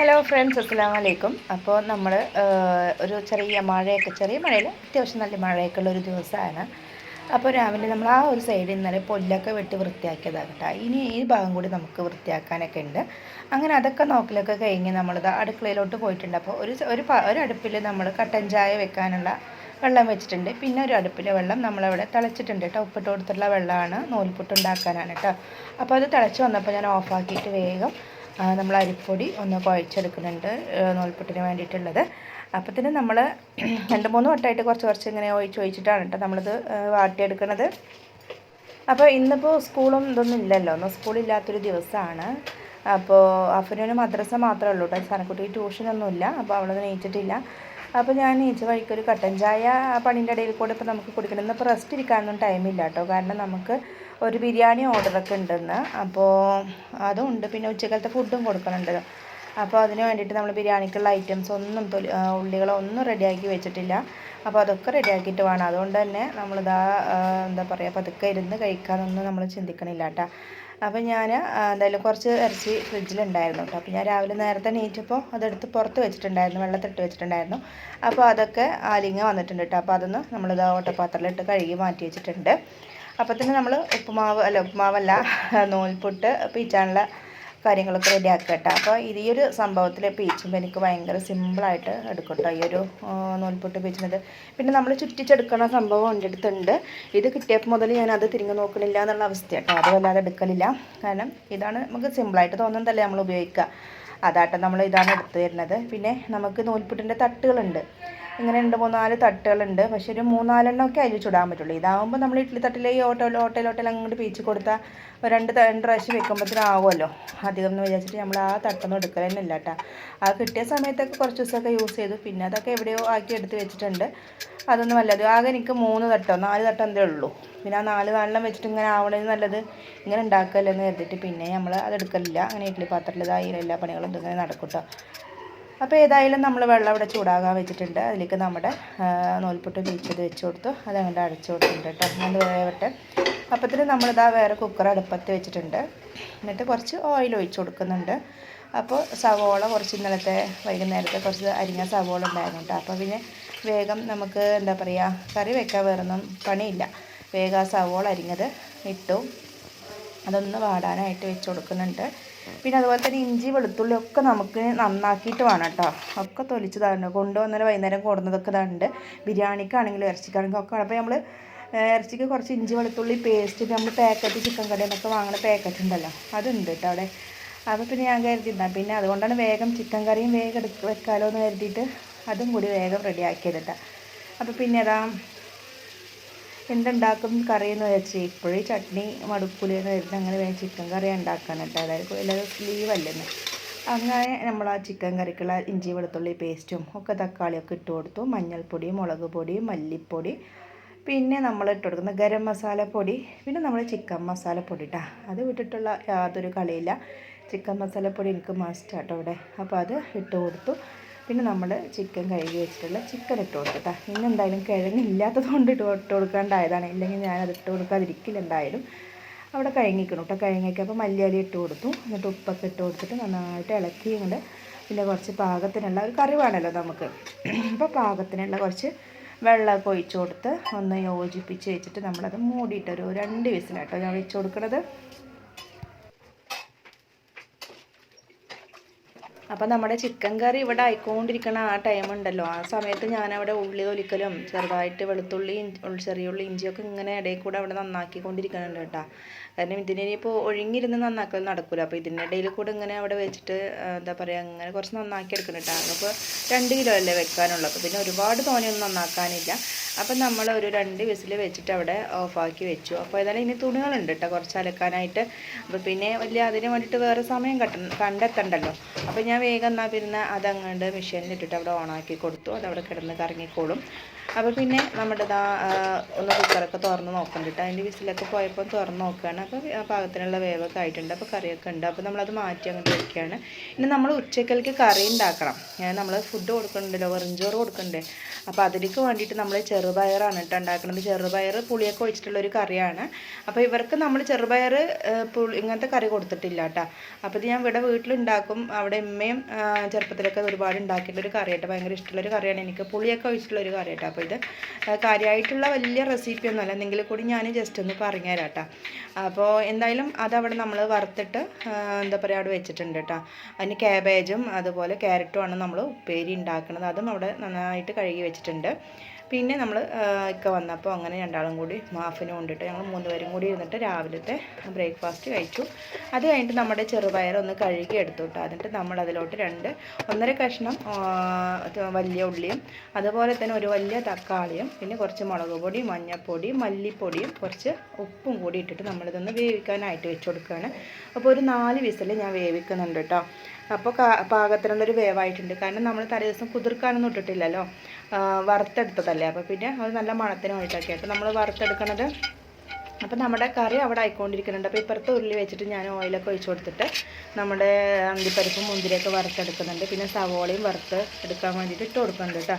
Hello friends അസ്സാം വലൈക്കും അപ്പോൾ നമ്മൾ ഒരു ചെറിയ മഴയൊക്കെ ചെറിയ മഴയിൽ അത്യാവശ്യം നല്ല മഴയൊക്കെ ഉള്ള ഒരു ദിവസമാണ്. അപ്പോൾ രാവിലെ നമ്മൾ ആ ഒരു സൈഡിൽ ഇന്നലെ പൊല്ലൊക്കെ വെട്ടി വൃത്തിയാക്കിയതാണ് ഇനി ഈ ഭാഗം കൂടി നമുക്ക് വൃത്തിയാക്കാനൊക്കെ ഉണ്ട്. അങ്ങനെ അതൊക്കെ നോക്കലൊക്കെ കഴിഞ്ഞ് നമ്മളിത് അടുക്കളയിലോട്ട് പോയിട്ടുണ്ട്. അപ്പോൾ ഒരു ഒരു ഒരു അടുപ്പിൽ നമ്മൾ കട്ടൻ ചായ വെക്കാനുള്ള വെള്ളം വെച്ചിട്ടുണ്ട്. പിന്നെ ഒരു അടുപ്പിലെ വെള്ളം നമ്മളവിടെ തിളച്ചിട്ടുണ്ട് കേട്ടോ. ഉപ്പിട്ട് കൊടുത്തിട്ടുള്ള വെള്ളമാണ്. നൂൽപുട്ട് ഉണ്ടാക്കാനാണ് കേട്ടോ. അപ്പോൾ അത് തിളച്ച് വന്നപ്പോൾ ഞാൻ ഓഫാക്കിയിട്ട് വേഗം നമ്മൾ അരിപ്പൊടി ഒന്ന് കുഴച്ചെടുക്കുന്നുണ്ട് ഏ, നൂൽപുട്ടിന് വേണ്ടിയിട്ടുള്ളത്. അപ്പത്തിന് നമ്മൾ രണ്ട് മൂന്ന് വട്ടമായിട്ട് കുറച്ച് കുറച്ച് ഇങ്ങനെ ഒഴിച്ച് ഒഴിച്ചിട്ടാണ് കേട്ടോ നമ്മളിത് വാട്ടിയെടുക്കുന്നത് അപ്പോൾ ഇന്നിപ്പോൾ സ്കൂളും ഇതൊന്നും ഇല്ലല്ലോ ഒന്നും സ്കൂളില്ലാത്തൊരു ദിവസമാണ് അപ്പോൾ അഫിനൊരു മദ്രസ മാത്രമേ ഉള്ളൂ കേട്ടോ സനക്കുട്ടിക്ക് ട്യൂഷനൊന്നുമില്ല അപ്പോൾ അവളത് നീച്ചിട്ടില്ല. അപ്പോൾ ഞാൻ നീച്ച വഴിക്ക് ഒരു കട്ടൻ ചായ പണീന്റെ ഇടയിൽ കൂടെ ഇപ്പോൾ നമുക്ക് കുടിക്കണം. ഇന്നിപ്പോൾ റെസ്റ്റ് ഇരിക്കാനൊന്നും ടൈമില്ല കേട്ടോ കാരണം നമുക്ക് ഒരു ബിരിയാണി ഓർഡറൊക്കെ ഉണ്ടെന്ന്. അപ്പോൾ അതും ഉണ്ട്. പിന്നെ ഉച്ചക്കലത്തെ ഫുഡും കൊടുക്കണുണ്ട്. അപ്പോൾ അതിന് വേണ്ടിയിട്ട് നമ്മൾ ബിരിയാണിക്കുള്ള ഐറ്റംസ് ഒന്നും തൊലി ഉള്ളികളൊന്നും റെഡിയാക്കി വെച്ചിട്ടില്ല. അപ്പോൾ അതൊക്കെ റെഡിയാക്കിയിട്ട് വേണം. അതുകൊണ്ട് തന്നെ നമ്മളിതാ എന്താ പറയുക പതുക്കെ ഇരുന്ന് കഴിക്കാനൊന്നും നമ്മൾ ചിന്തിക്കണില്ല കേട്ടോ അപ്പോൾ ഞാൻ എന്തായാലും കുറച്ച് ഇറച്ചി ഫ്രിഡ്ജിലുണ്ടായിരുന്നു കേട്ടോ. അപ്പോൾ ഞാൻ രാവിലെ നേരത്തെ നീറ്റപ്പോൾ അതെടുത്ത് പുറത്ത് വെച്ചിട്ടുണ്ടായിരുന്നു വെള്ളത്തിട്ട് വെച്ചിട്ടുണ്ടായിരുന്നു. അപ്പോൾ അതൊക്കെ ആലിങ്ങ വന്നിട്ടുണ്ട് കേട്ടോ. അപ്പോൾ അതൊന്ന് നമ്മളിത് ഓട്ടപ്പാത്രത്തിലിട്ട് കഴുകി മാറ്റി വെച്ചിട്ടുണ്ട്. അപ്പോൾ തന്നെ നമ്മൾ ഉപ്പുമാവ് അല്ല ഉപ്പുമാവല്ല നൂൽപുട്ട് പീച്ചാനുള്ള കാര്യങ്ങളൊക്കെ റെഡിയാക്കുക കേട്ടോ അപ്പോൾ ഈ ഒരു സംഭവത്തിൽ പീച്ചുമ്പോൾ എനിക്ക് ഭയങ്കര സിമ്പിളായിട്ട് എടുക്കും കേട്ടോ ഈ ഒരു നൂൽപൊട്ട് പീച്ചുന്നത് പിന്നെ നമ്മൾ ചുറ്റിച്ചെടുക്കണ സംഭവം എന്റെ അടുത്തുണ്ട്. ഇത് കിട്ടിയപ്പോൾ മുതൽ ഞാൻ അത് തിരിഞ്ഞു നോക്കണില്ല എന്നുള്ള അവസ്ഥ കേട്ടോ അത് വല്ലാതെ എടുക്കലില്ല. കാരണം ഇതാണ് നമുക്ക് സിമ്പിളായിട്ട് തോന്നുന്നതല്ലേ നമ്മൾ ഉപയോഗിക്കുക. അതാട്ടോ നമ്മൾ ഇതാണ് എടുത്തു തരുന്നത്. പിന്നെ നമുക്ക് നൂൽപുട്ടിന്റെ തട്ടുകളുണ്ട്. ഇങ്ങനെ രണ്ട് മൂന്നാൽ തട്ടുകളുണ്ട്. പക്ഷേ ഒരു മൂന്നാലെണ്ണം ഒക്കെ അതിൽ ചുടാൻ പറ്റുള്ളൂ. ഇതാകുമ്പോൾ നമ്മൾ ഇഡ്ഡലി തട്ടിലേ ഓട്ടോ ഓട്ടോ ഓട്ടോ അങ്ങോട്ട് പീച്ച് കൊടുത്താൽ രണ്ട് രണ്ട് പ്രാവശ്യം വെക്കുമ്പോഴത്തേനാവുമല്ലോ അധികം എന്ന് വിചാരിച്ചിട്ട് നമ്മൾ ആ തട്ടൊന്നും എടുക്കൽ തന്നെ ഇല്ല കേട്ടോ. ആ കിട്ടിയ സമയത്തൊക്കെ കുറച്ച് ദിവസമൊക്കെ യൂസ് ചെയ്തു. പിന്നെ അതൊക്കെ എവിടെയോ ആക്കി എടുത്ത് വെച്ചിട്ടുണ്ട്. അതൊന്നും വല്ലത്. ആകെ എനിക്ക് മൂന്ന് തട്ടോ നാല് തട്ടം എന്തേ ഉള്ളൂ. പിന്നെ ആ നാല് നാലെണ്ണം വെച്ചിട്ട് ഇങ്ങനെ ആവണേ നല്ലത് ഇങ്ങനെ ഉണ്ടാക്കല്ലെന്ന് കരുതിയിട്ട് പിന്നെ നമ്മൾ അത് എടുക്കലില്ല. അങ്ങനെ ഇഡ്ഡലി പാത്രത്തിൽ ഇതായി എല്ലാ പണികളും ഇതിങ്ങനെ നടക്കും കേട്ടോ. അപ്പോൾ ഏതായാലും നമ്മൾ വെള്ളം ഇവിടെ ചൂടാകാൻ വെച്ചിട്ടുണ്ട്. അതിലേക്ക് നമ്മുടെ നൂൽപുട്ട് ബീച്ചത് വെച്ച് കൊടുത്തു. അത് അങ്ങോട്ട് അടച്ചു കൊടുത്തിട്ടുണ്ട് കേട്ടോ. അത് വേവട്ടെ. അപ്പത്തിന് നമ്മളിതാ വേറെ കുക്കർ അടുപ്പത്ത് വെച്ചിട്ടുണ്ട്. എന്നിട്ട് കുറച്ച് ഓയിൽ ഒഴിച്ച് കൊടുക്കുന്നുണ്ട്. അപ്പോൾ സവോള കുറച്ച് ഇന്നലത്തെ വൈകുന്നേരത്തെ കുറച്ച് അരിഞ്ഞ സവോള ഉണ്ടായിരുന്നു കേട്ടോ. അപ്പോൾ പിന്നെ വേഗം നമുക്ക് എന്താ പറയുക കറി വെക്കാൻ വേറൊന്നും പണിയില്ല. വേഗം ആ സവോള അരിഞ്ഞത് ഇട്ടു. അതൊന്ന് വാടാനായിട്ട് വെച്ച് കൊടുക്കുന്നുണ്ട്. പിന്നെ അതുപോലെ തന്നെ ഇഞ്ചി വെളുത്തുള്ളി ഒക്കെ നമുക്ക് നന്നാക്കിയിട്ട് വേണം കേട്ടോ. ഒക്കെ തൊലിച്ചതാണ്. കൊണ്ടുവന്നാൽ വൈകുന്നേരം കൊടുന്നതൊക്കെ ഇതുണ്ട്. ബിരിയാണിക്കാണെങ്കിലും ഇറച്ചിക്കാണെങ്കിലും ഒക്കെ അപ്പോൾ നമ്മൾ ഇറച്ചിക്ക് കുറച്ച് ഇഞ്ചി വെളുത്തുള്ളി പേസ്റ്റ് നമ്മൾ പാക്കറ്റ് ചിക്കൻ കടയിൽ നിന്നൊക്കെ വാങ്ങുന്ന പാക്കറ്റ് ഉണ്ടല്ലോ. അതുണ്ട് കേട്ടോ അവിടെ. അപ്പോൾ പിന്നെ ഞാൻ കരുതിയിരുന്ന. പിന്നെ അതുകൊണ്ടാണ് വേഗം ചിക്കൻ കറിയും വേഗം എടുക്ക വെക്കാമല്ലോ എന്ന് കരുതിയിട്ട് അതും കൂടി വേഗം റെഡിയാക്കിയത് കേട്ടോ. അപ്പോൾ പിന്നെ അതാ എന്തുണ്ടാക്കും കറി എന്ന് വെച്ച് ഇപ്പോഴും ചട്നി മടുക്കൂല എന്ന് വരുന്നത് അങ്ങനെ വേണം ചിക്കൻ കറി ഉണ്ടാക്കാൻ കേട്ടോ. അതായത് എല്ലാവരും ലീവല്ലെന്ന് അങ്ങനെ നമ്മൾ ആ ചിക്കൻ കറിക്കുള്ള ഇഞ്ചി വെളുത്തുള്ളി പേസ്റ്റും ഒക്കെ തക്കാളിയൊക്കെ ഇട്ട് കൊടുത്തു. മഞ്ഞൾപ്പൊടി മുളക് പൊടി മല്ലിപ്പൊടി. പിന്നെ നമ്മൾ ഇട്ട് കൊടുക്കുന്ന ഗരം മസാല പൊടി. പിന്നെ നമ്മൾ ചിക്കൻ മസാലപ്പൊടി ഇട്ടാ അത് വിട്ടിട്ടുള്ള യാതൊരു കളിയില്ല. ചിക്കൻ മസാലപ്പൊടി എനിക്ക് മസ്റ്റ് ആട്ടോ ഇവിടെ. അപ്പോൾ അത് ഇട്ട് കൊടുത്തു. പിന്നെ നമ്മൾ ചിക്കൻ കഴുകി വെച്ചിട്ടുള്ള ചിക്കൻ ഇട്ട് കൊടുത്തിട്ടാ ഇന്ന് എന്തായാലും കിഴങ്ങില്ലാത്തത് കൊണ്ട് ഇട്ട് ഇട്ട് കൊടുക്കാണ്ടായതാണ്. ഇല്ലെങ്കിൽ ഞാനത് ഇട്ട് കൊടുക്കാതിരിക്കില്ല എന്തായാലും. അവിടെ കഴുങ്ങിക്കണം കേട്ടോ കഴുങ്ങിക്കുക അപ്പോൾ മല്ലിയാലി ഇട്ട് കൊടുത്തു. എന്നിട്ട് ഉപ്പൊക്കെ ഇട്ട് കൊടുത്തിട്ട് നന്നായിട്ട് ഇളക്കി പിന്നെ കുറച്ച് പാകത്തിനുള്ള ഒരു കറി വേണമല്ലോ നമുക്ക്. അപ്പോൾ പാകത്തിനുള്ള കുറച്ച് വെള്ളമൊക്കെ ഒഴിച്ചു കൊടുത്ത് ഒന്ന് യോജിപ്പിച്ച് വെച്ചിട്ട് നമ്മളത് മൂടിയിട്ടൊരു രണ്ട് വിസിലാട്ടോ ഞാൻ വെച്ച് കൊടുക്കണത്. അപ്പം നമ്മുടെ ചിക്കൻ കറി ഇവിടെ ആയിക്കൊണ്ടിരിക്കുന്ന ആ ടൈം ഉണ്ടല്ലോ. ആ സമയത്ത് ഞാനവിടെ ഉള്ളി തൊലിക്കലും ചെറുതായിട്ട് വെളുത്തുള്ളി ചെറിയ ഉള്ളി ഇഞ്ചിയൊക്കെ ഇങ്ങനെ ഇടയിൽ കൂടെ അവിടെ നന്നാക്കിക്കൊണ്ടിരിക്കുന്നുണ്ട് കേട്ടോ. കാരണം ഇതിനിപ്പോൾ ഒഴിഞ്ഞിരുന്ന് നന്നാക്കൽ നടക്കില്ല അപ്പോൾ ഇതിന്റെ ഇടയിൽ കൂടെ ഇങ്ങനെ അവിടെ വെച്ചിട്ട് എന്താ പറയുക അങ്ങനെ കുറച്ച് നന്നാക്കി എടുക്കണം കേട്ടോ അപ്പോൾ രണ്ട് കിലോ അല്ലേ വെക്കാനുള്ളൂ. അപ്പോൾ പിന്നെ ഒരുപാട് തോനെയൊന്നും നന്നാക്കാനില്ല. അപ്പം നമ്മൾ ഒരു രണ്ട് വിസിൽ വെച്ചിട്ട് അവിടെ ഓഫാക്കി വെച്ചു. അപ്പോൾ ഏതായാലും ഇനി തുണികളുണ്ട് കേട്ടോ കുറച്ച് അലക്കാനായിട്ട്. അപ്പോൾ പിന്നെ വലിയ അതിന് വേണ്ടിയിട്ട് വേറെ സമയം കട്ട കണ്ടെത്തണ്ടല്ലോ. അപ്പോൾ ഞാൻ വേഗം എന്നാൽ പിന്നെ അതങ്ങോട്ട് മെഷീനിൽ ഇട്ടിട്ട് അവിടെ ഓണാക്കി കൊടുത്തു. അതവിടെ കിടന്ന് കറങ്ങിക്കോളും. അപ്പോൾ പിന്നെ നമ്മുടെ ഒന്ന് കുക്കറൊക്കെ തുറന്ന് നോക്കണ്ടിട്ട് അതിന്റെ വിസിലൊക്കെ പോയപ്പോൾ തുറന്ന് നോക്കുകയാണ് അപ്പോൾ ആ പാകത്തിനുള്ള വേവൊക്കെ ആയിട്ടുണ്ട്. അപ്പോൾ കറിയൊക്കെ ഉണ്ട്. അപ്പോൾ നമ്മളത് മാറ്റി അങ്ങോട്ട് വയ്ക്കുകയാണ് ഇനി നമ്മൾ ഉച്ചക്കലേക്ക് കറി ഉണ്ടാക്കണം. ഞാൻ നമ്മൾ ഫുഡ് കൊടുക്കുന്നുണ്ടല്ലോ. വെറുംചോറ് കൊടുക്കണ്ടേ അപ്പോൾ അതിലേക്ക് വേണ്ടിയിട്ട് നമ്മൾ ചെറുപയറാണ് കേട്ടോ ഉണ്ടാക്കുന്നത്. ചെറുപയർ പുളിയൊക്കെ ഒഴിച്ചിട്ടുള്ള ഒരു കറിയാണ്. അപ്പോൾ ഇവർക്ക് നമ്മൾ ചെറുപയർ പുളി ഇങ്ങനത്തെ കറി കൊടുത്തിട്ടില്ല കേട്ടോ. അപ്പോൾ ഇത് ഞാൻ ഇവിടെ വീട്ടിലുണ്ടാക്കും. അവിടെ ഉമ്മയും ചെറുപ്പത്തിലൊക്കെ ഒരുപാട് ഉണ്ടാക്കിയിട്ടൊരു കറി കേട്ടോ ഭയങ്കര ഇഷ്ടമുള്ളൊരു കറിയാണ്. എനിക്ക് പുളിയൊക്കെ ഒഴിച്ചിട്ടുള്ളൊരു കറി കേട്ടോ അപ്പോൾ ഇത് കാര്യമായിട്ടുള്ള വലിയ റെസിപ്പി ഒന്നുമല്ല. എന്തെങ്കിലും കൂടി ഞാൻ ജസ്റ്റ് ഒന്ന് പറഞ്ഞുതരാം കേട്ടോ. അപ്പോൾ എന്തായാലും അതവിടെ നമ്മൾ വറുത്തിട്ട് എന്താ പറയുക അവിടെ വെച്ചിട്ടുണ്ട് കേട്ടോ അതിന് ക്യാബേജും അതുപോലെ ക്യാരറ്റും ആണ് നമ്മൾ ഉപ്പേരി ഉണ്ടാക്കുന്നത് അതും അവിടെ നന്നായിട്ട് കഴുകി വെച്ചിട്ടുണ്ട്. പിന്നെ നമ്മൾ ഇക്ക വന്നപ്പോൾ അങ്ങനെ രണ്ടാളും കൂടി മാഫിന് കൊണ്ടിട്ട് ഞങ്ങൾ മൂന്ന് പേരും കൂടി ഇരുന്നിട്ട് രാവിലത്തെ ബ്രേക്ക്ഫാസ്റ്റ് കഴിച്ചു. അത് കഴിഞ്ഞിട്ട് നമ്മുടെ ചെറുപയർ ഒന്ന് കഴുകി എടുത്തു എന്നിട്ട് നമ്മൾ അതിലോട്ട് രണ്ട് ഒന്നര കഷ്ണം വലിയ ഉള്ളിയും അതുപോലെ തന്നെ ഒരു വലിയ തക്കാളിയും പിന്നെ കുറച്ച് മുളക് പൊടി മഞ്ഞൾപ്പൊടി മല്ലിപ്പൊടിയും കുറച്ച് ഉപ്പും കൂടി ഇട്ടിട്ട് നമ്മളിതൊന്ന് വേവിക്കാനായിട്ട് വെച്ച് കൊടുക്കുകയാണ്. അപ്പോൾ ഒരു നാല് വിസിൽ ഞാൻ വേവിക്കുന്നുണ്ട് കേട്ടോ. അപ്പോൾ പാകത്തിനുള്ളൊരു വേവായിട്ടുണ്ട്. കാരണം നമ്മൾ തലേദിവസം കുതിർക്കാനൊന്നും ഇട്ടിട്ടില്ലല്ലോ. വറുത്തെടുത്തതല്ലേ? അപ്പോൾ പിന്നെ അത് നല്ല മണത്തിന് വേണ്ടിയിട്ടൊക്കെ അപ്പോൾ നമ്മൾ വറുത്തെടുക്കണത് അപ്പോൾ നമ്മുടെ കറി അവിടെ ആയിക്കൊണ്ടിരിക്കുന്നുണ്ട്. അപ്പോൾ ഇപ്പുറത്ത് ഉരുളി വെച്ചിട്ട് ഞാൻ ഓയിലൊക്കെ ഒഴിച്ചു കൊടുത്തിട്ട് നമ്മുടെ അണ്ടിപ്പരിപ്പും മുന്തിരിയൊക്കെ വറുത്തെടുക്കുന്നുണ്ട്. പിന്നെ സവോളയും വറുത്ത് എടുക്കാൻ വേണ്ടിയിട്ട് ഇട്ട് കൊടുക്കുന്നുണ്ട് കേട്ടോ.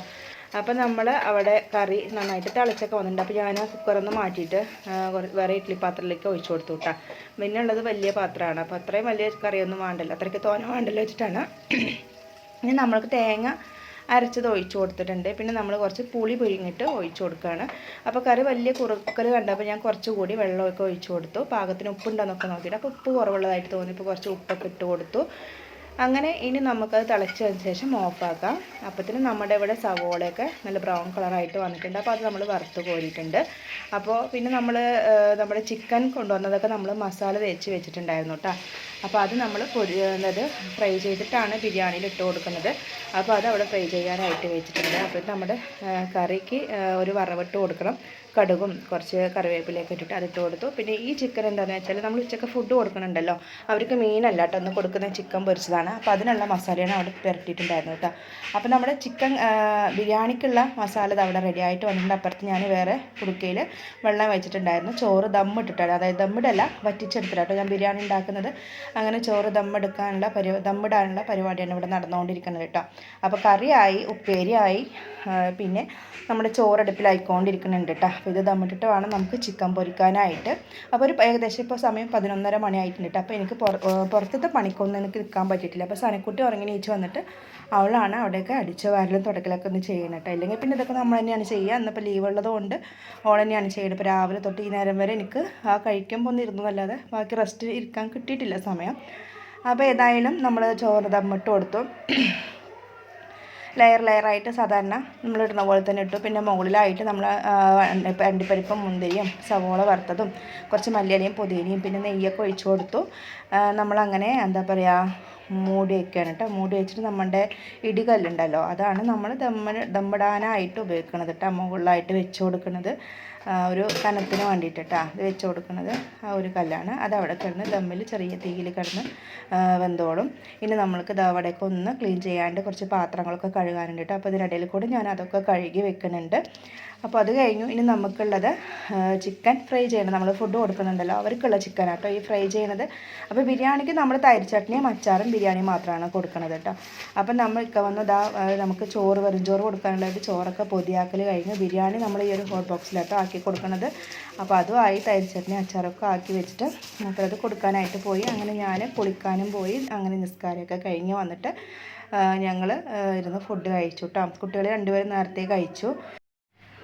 അപ്പോൾ നമ്മൾ അവിടെ കറി നന്നായിട്ട് തിളച്ചൊക്കെ വന്നിട്ടുണ്ട്. അപ്പോൾ ഞാൻ കുക്കറൊന്ന് മാറ്റിയിട്ട് വേറെ ഇഡ്ഡലി പാത്രത്തിലേക്ക് ഒഴിച്ചു കൊടുത്തു കേട്ടോ. പിന്നെ ഉള്ളത് വലിയ പാത്രമാണ്. അപ്പോൾ അത്രയും വലിയ കറിയൊന്നും വേണ്ടല്ലോ. അത്രയ്ക്ക് തോന വേണ്ടല്ലോ വെച്ചിട്ടാണ്. ഇനി നമ്മൾക്ക് തേങ്ങ അരച്ചത് ഒഴിച്ചു കൊടുത്തിട്ടുണ്ട്. പിന്നെ നമ്മൾ കുറച്ച് പുളി പിഴിഞ്ഞിട്ട് ഒഴിച്ചു കൊടുക്കുകയാണ്. അപ്പോൾ കറി വലിയ കുറുക്കൽ കണ്ടപ്പോൾ ഞാൻ കുറച്ചുകൂടി വെള്ളമൊക്കെ ഒഴിച്ചു കൊടുത്തു. പാകത്തിന് ഉപ്പുണ്ടോയെന്നൊക്കെ നോക്കിയിട്ട്. അപ്പോൾ ഉപ്പ് കുറവുള്ളതായിട്ട് തോന്നി. ഇപ്പോൾ കുറച്ച് ഉപ്പൊക്കെ ഇട്ട് കൊടുത്തു. അങ്ങനെ ഇനി നമുക്കത് തിളച്ചതിന് ശേഷം ഓഫാക്കാം അപ്പത്തിന് നമ്മുടെ ഇവിടെ സവോളയൊക്കെ നല്ല ബ്രൗൺ കളറായിട്ട് വന്നിട്ടുണ്ട്. അപ്പോൾ അത് നമ്മൾ വറുത്ത് കോരിയിട്ടുണ്ട്. അപ്പോൾ പിന്നെ നമ്മൾ നമ്മുടെ ചിക്കൻ കൊണ്ടുവന്നതൊക്കെ നമ്മൾ മസാല തേച്ച് വെച്ചിട്ടുണ്ടായിരുന്നു കേട്ടോ അപ്പോൾ അത് നമ്മൾ പൊരിയുന്നത് ഫ്രൈ ചെയ്തിട്ടാണ് ബിരിയാണിയിൽ ഇട്ട് കൊടുക്കുന്നത്. അപ്പോൾ അത് അവിടെ ഫ്രൈ ചെയ്യാനായിട്ട് വെച്ചിട്ടുണ്ട്. അപ്പോൾ നമ്മുടെ കറിക്ക് ഒരു വറവിട്ട് കൊടുക്കണം. കടുകും കുറച്ച് കറിവേപ്പിലയൊക്കെ ഇട്ടിട്ട് അതിട്ട് കൊടുത്തു. പിന്നെ ഈ ചിക്കൻ എന്താണെന്ന് വെച്ചാൽ നമ്മൾ ഉച്ചയ്ക്ക് ഫുഡ് കൊടുക്കണുണ്ടല്ലോ. അവർക്ക് മീനല്ല കേട്ടോ ഒന്ന് കൊടുക്കുന്ന ചിക്കൻ പൊരിച്ചതാണ്. അപ്പോൾ അതിനുള്ള മസാലയാണ് അവിടെ പുരട്ടിയിട്ടുണ്ടായിരുന്നു കേട്ടോ. അപ്പോൾ നമ്മുടെ ചിക്കൻ ബിരിയാണിക്കുള്ള മസാല അവിടെ റെഡി ആയിട്ട് വന്നിട്ടുണ്ട്. അപ്പുറത്ത് ഞാൻ വേറെ കുടുക്കയിൽ വെള്ളം വെച്ചിട്ടുണ്ടായിരുന്നു. ചോറ് ദമ്മിട്ടിട്ടാണ് അതായത് ദമ്മിടല്ല വറ്റിച്ചെടുത്തില്ല കേട്ടോ ഞാൻ ബിരിയാണി ഉണ്ടാക്കുന്നത്. അങ്ങനെ ചോറ് ദമ്മെടുക്കാനുള്ള പരി ദമ്മിടാനുള്ള പരിപാടിയാണ് ഇവിടെ നടന്നുകൊണ്ടിരിക്കുന്നത് കേട്ടോ. അപ്പോൾ കറിയായി ഉപ്പേരിയായി പിന്നെ നമ്മുടെ ചോറടുപ്പിലായിക്കൊണ്ടിരിക്കുന്നുണ്ട് കേട്ടോ. അപ്പോൾ ഇത് ദമ്മിട്ടിട്ട് വേണം നമുക്ക് ചിക്കൻ പൊരിക്കാനായിട്ട്. അപ്പോൾ ഒരു ഏകദേശം ഇപ്പോൾ സമയം പതിനൊന്നര മണിയായിട്ടുണ്ട് കേട്ടോ. അപ്പോൾ എനിക്ക് പുറത്തത്തെ പണിക്കൊന്നും എനിക്ക് നിൽക്കാൻ പറ്റിയിട്ടില്ല. അപ്പോൾ സനക്കുട്ടി ഉറങ്ങി നീച്ച് വന്നിട്ട് അവളാണ് അവിടെയൊക്കെ അടിച്ച വാരലും തുടക്കലൊക്കെ ഒന്ന് ചെയ്യണം കേട്ടോ. ഇല്ലെങ്കിൽ പിന്നെ ഇതൊക്കെ നമ്മൾ തന്നെയാണ് ചെയ്യുക. ഇന്നിപ്പോൾ ലീവ് ഉള്ളത് കൊണ്ട് ഓൾ തന്നെയാണ് ചെയ്യുന്നത്. ഇപ്പോൾ രാവിലെ തൊട്ട് ഈ നേരം വരെ എനിക്ക് ആ കഴിക്കുമ്പോൾ ഒന്ന് ഇരുന്നു അല്ലാതെ ബാക്കി റെസ്റ്റ് ഇരിക്കാൻ കിട്ടിയിട്ടില്ല സമയം. അപ്പോൾ ഏതായാലും നമ്മൾ ചോറ് തമ്മിട്ട് കൊടുത്തു. ലെയർ ലെയറായിട്ട് സാധാരണ നമ്മൾ ഇടുന്ന പോലെ തന്നെ ഇട്ടു. പിന്നെ മുകളിലായിട്ട് നമ്മൾ അണ്ടിപ്പരിപ്പും മുന്തിരിയും സവോള വറുത്തതും കുറച്ച് മല്ലിയിലയും പുതിനയും പിന്നെ നെയ്യൊക്കെ ഒഴിച്ചു കൊടുത്തു. നമ്മളങ്ങനെ എന്താ പറയുക മൂടി വയ്ക്കുകയാണ് കേട്ടോ. മൂടി വെച്ചിട്ട് നമ്മുടെ ഇടികല്ലുണ്ടല്ലോ. അതാണ് നമ്മൾ ദമ്മ ദമ്മിടാനായിട്ട് ഉപയോഗിക്കുന്നത് കേട്ടോ. മുകളിലായിട്ട് വെച്ച് കൊടുക്കുന്നത് ഒരു കനത്തിന് വേണ്ടിയിട്ടാണ് ഇത് വെച്ച് കൊടുക്കുന്നത്. ആ ഒരു കല്ലാണ്. അത് അവിടെ കിടന്ന് ദമ്മിൽ ചെറിയ തീയിൽ കിടന്ന് വെന്തോളും. ഇനി നമ്മൾക്ക് ഇതവിടെയൊക്കെ ഒന്ന് ക്ലീൻ ചെയ്യാണ്ട് കുറച്ച് പാത്രങ്ങളൊക്കെ കഴുകാനുണ്ട് കേട്ടോ അപ്പോൾ ഇതിനിടയിൽ കൂടി ഞാൻ അതൊക്കെ കഴുകി വെക്കുന്നുണ്ട്. അപ്പോൾ അത് കഴിഞ്ഞു. ഇനി നമുക്കുള്ളത് ചിക്കൻ ഫ്രൈ ചെയ്യണം. നമ്മൾ ഫുഡ് കൊടുക്കുന്നുണ്ടല്ലോ. അവർക്കുള്ള ചിക്കൻ കേട്ടോ ഈ ഫ്രൈ ചെയ്യണത്. അപ്പോൾ ബിരിയാണിക്ക് നമ്മൾ തൈര് ചട്നിയും അച്ചാറും ബിരിയാണിയും മാത്രമാണ് കൊടുക്കുന്നത് കേട്ടോ അപ്പം നമ്മൾ വന്ന് ഇതാ നമുക്ക് ചോറ് വെറും ചോറ് കൊടുക്കാനുള്ളത് ചോറൊക്കെ പൊതിയാക്കൽ കഴിഞ്ഞ് ബിരിയാണി നമ്മൾ ഈ ഒരു ഹോട്ട് ബോക്സിലാട്ടോ ആക്കി കൊടുക്കുന്നത് അപ്പോൾ അതുമായി തൈര് ചട്നി അച്ചാറൊക്കെ ആക്കി വെച്ചിട്ട് അത് കൊടുക്കാനായിട്ട് പോയി. അങ്ങനെ ഞാൻ കുളിക്കാനും പോയി. അങ്ങനെ നിസ്കാരമൊക്കെ കഴിഞ്ഞ് വന്നിട്ട് ഞങ്ങൾ ഇരുന്ന് ഫുഡ് കഴിച്ചു കേട്ടോ കുട്ടികൾ രണ്ടുപേരും നേരത്തെ കഴിച്ചു.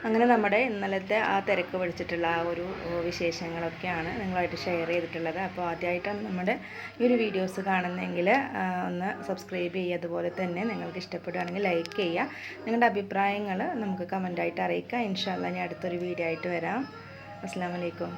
അങ്ങനെ നമ്മുടെ ഇന്നലത്തെ ആ തിരക്ക് പിടിച്ചിട്ടുള്ള ആ ഒരു വിശേഷങ്ങളൊക്കെയാണ് നിങ്ങളായിട്ട് ഷെയർ ചെയ്തിട്ടുള്ളത്. അപ്പോൾ ആദ്യമായിട്ടാണ് നമ്മുടെ ഈ ഒരു വീഡിയോസ് കാണുന്നതെങ്കിൽ ഒന്ന് സബ്സ്ക്രൈബ് ചെയ്യുക. അതുപോലെ തന്നെ നിങ്ങൾക്ക് ഇഷ്ടപ്പെടുകയാണെങ്കിൽ ലൈക്ക് ചെയ്യുക. നിങ്ങളുടെ അഭിപ്രായങ്ങൾ നമുക്ക് കമന്റായിട്ട് അറിയിക്കുക. ഇൻഷാല്ല ഞാൻ അടുത്തൊരു വീഡിയോ ആയിട്ട് വരാം. അസ്സാം വലൈക്കും